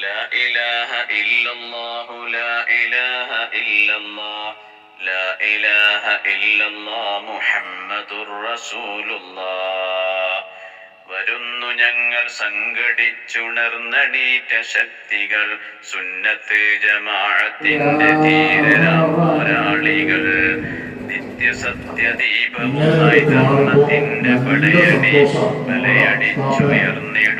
لا إله إلا الله لا إله إلا الله لا إله إلا الله محمد رسول الله വരുന്നു ഞങ്ങൾ സംഘടിച്ചുണർന്നണീറ്റ ശക്തികൾ സുന്നത്ത് ജമാഅത്തിന്റെ ധീരരാം പോരാളികൾ നിത്യസത്യദീപവുമായി ധർമ്മത്തിന്റെ പടയണി പലയടിച്ചുയർന്നിടുന്നു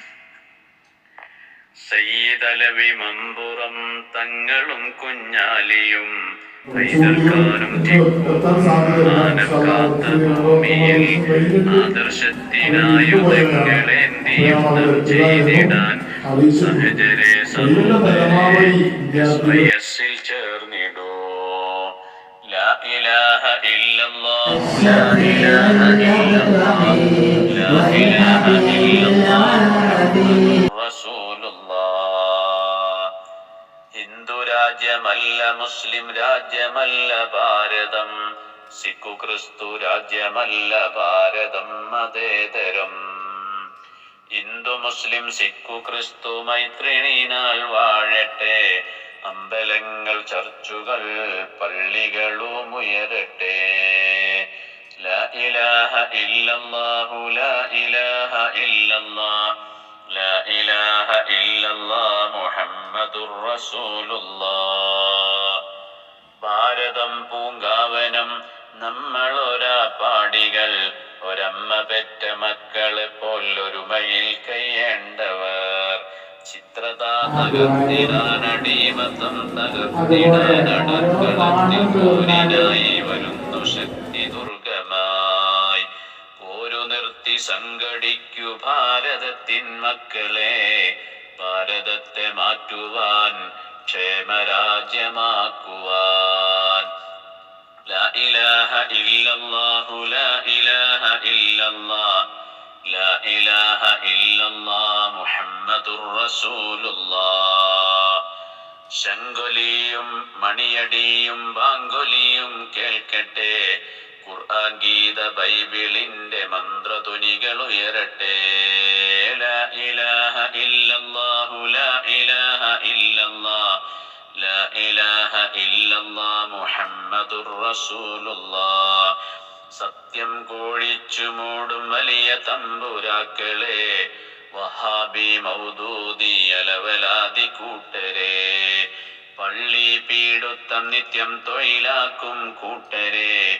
സയ്യിദലവി മമ്പുറം തങ്ങളും കുഞ്ഞാലിയും ചേർന്നിടോ. ലാ ഇലാഹ ഇല്ലല്ലാഹ്. ലാ ഇലാഹ ഇല്ലല്ലാഹ്. മുസ്ലിം രാജ്യമല്ല ഭാരതം. സിഖു ക്രിസ്തു രാജ്യമല്ല ഭാരതം മതേതരം. ഹിന്ദു മുസ്ലിം സിഖു ക്രിസ്തു മൈത്രിണിനാൽ വാഴട്ടെ. അമ്പലങ്ങൾ ചർച്ചുകൾ പള്ളികളും ഉയരട്ടെ. ലാ ഇലാഹ ഇല്ലല്ലാഹു ലാ ഇലാഹ ഇല്ലല്ലാഹ് لا إله إلا الله محمد رسول الله ഭാരതം പൂങ്കാവനം നമ്മൾ ഒരാ പാടികൾ ഒരമ്മ പെറ്റ മക്കളെ പോലൊരുമയിൽ കയ്യേണ്ടവർ ചിത്രത തകർത്തിടാനടിമത്തം തകർത്തിടാനടക്കളത്തിൽ പോരിനായി വരുന്നു ശക്തി പോരു നിർത്തി സംഘടിക്കു ഭാരതത്തിൻ മക്കളെ ഭാരതത്തെ മാറ്റുവാൻ ക്ഷേമരാജ്യമാക്കുവാൻ لا إله إلا الله لا إله إلا الله لا إله إلا الله محمد رسول الله ശങ്കൊലിയും മണിയടിയും ബാങ്കൊലിയും കേൾക്കട്ടെ ഖുർആൻ ഗീത ബൈബിളിന്റെ മന്ത്ര തുനികൾ ഉയരട്ടെ ലാ ഇലാഹ ഇല്ലല്ലാഹു ലാ ഇലാഹ ലാ ഇലാഹ മുഹമ്മദുർ സത്യം കോഴിച്ചു മൂടും വലിയ തമ്പുരാക്കളെ വഹാബി മൗദൂദി അലവലാതി കൂട്ടരെ. പള്ളി പീടുത്തം നിത്യം തൊഴിലാക്കും കൂട്ടരെ.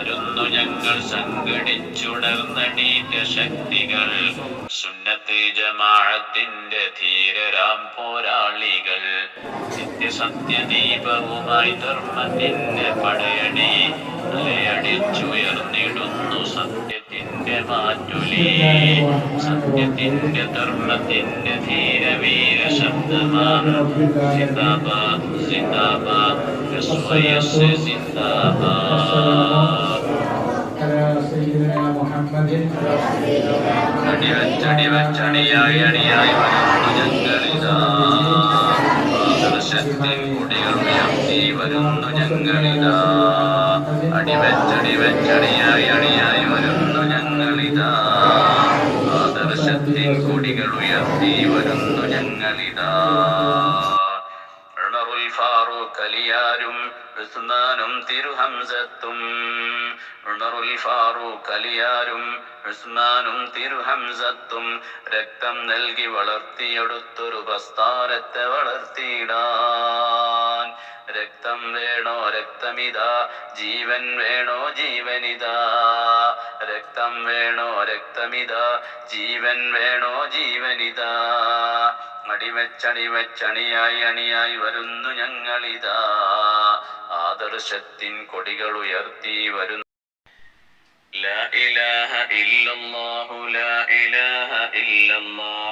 വരുന്നു ഞങ്ങൾ സംഘടിച്ചുണർന്നണീറ്റ ശക്തികൾ സുന്നത്തെ ജമാഅത്തിന്റെ ധീരരാം പോരാളികൾ. നിത്യസത്യദീപവുമായി ധർമ്മത്തിന്റെ പടയണി. അലയടിച്ചുയർന്നിടുന്നു സത്യത്തിന്റെ മാറ്റുലേ സത്യത്തിന്റെ ധർമ്മത്തിന്റെ അടിയായി ജംഗളിതാ ശക്തി മുടികൾ അടിയായി വരുന്നു കുടികൾ ഉയർത്തി വരുന്നു ഞങ്ങളിതാ ഫാറൂഖ് അലിയാരും ഉസ്മാനും തിരുഹംസത്തും. ഉണറുൽ ഫാറൂഖ് അലിയാരും ഉസ്മാനും തിരുഹംസത്തും രക്തം നൽകി വളർത്തിയെടുത്തൊരു പ്രസ്ഥാനത്തെ വളർത്തിയിടാൻ രക്തം വേണോ രക്തമിതാ ജീവൻ വേണോ ജീവനിതാ രക്തം വേണോ രക്തമിതാ ജീവൻ വേണോ ജീവനിതാ അടിവച്ചണിവച്ചണിയായി അണിയായി വരുന്നു ഞങ്ങളിതാ ആദർശത്തിൻ കൊടികൾ ഉയർത്തി വരുന്നു لا إله إلا الله لا إله إلا الله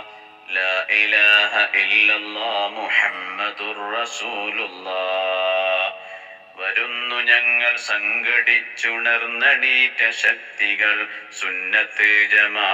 لا إله إلا الله محمد رسول الله വരുന്നു ഞങ്ങൾ സംഘടിച്ചുണർന്നണീറ്റ ശക്തികൾ സുന്നത്ത് ജമാ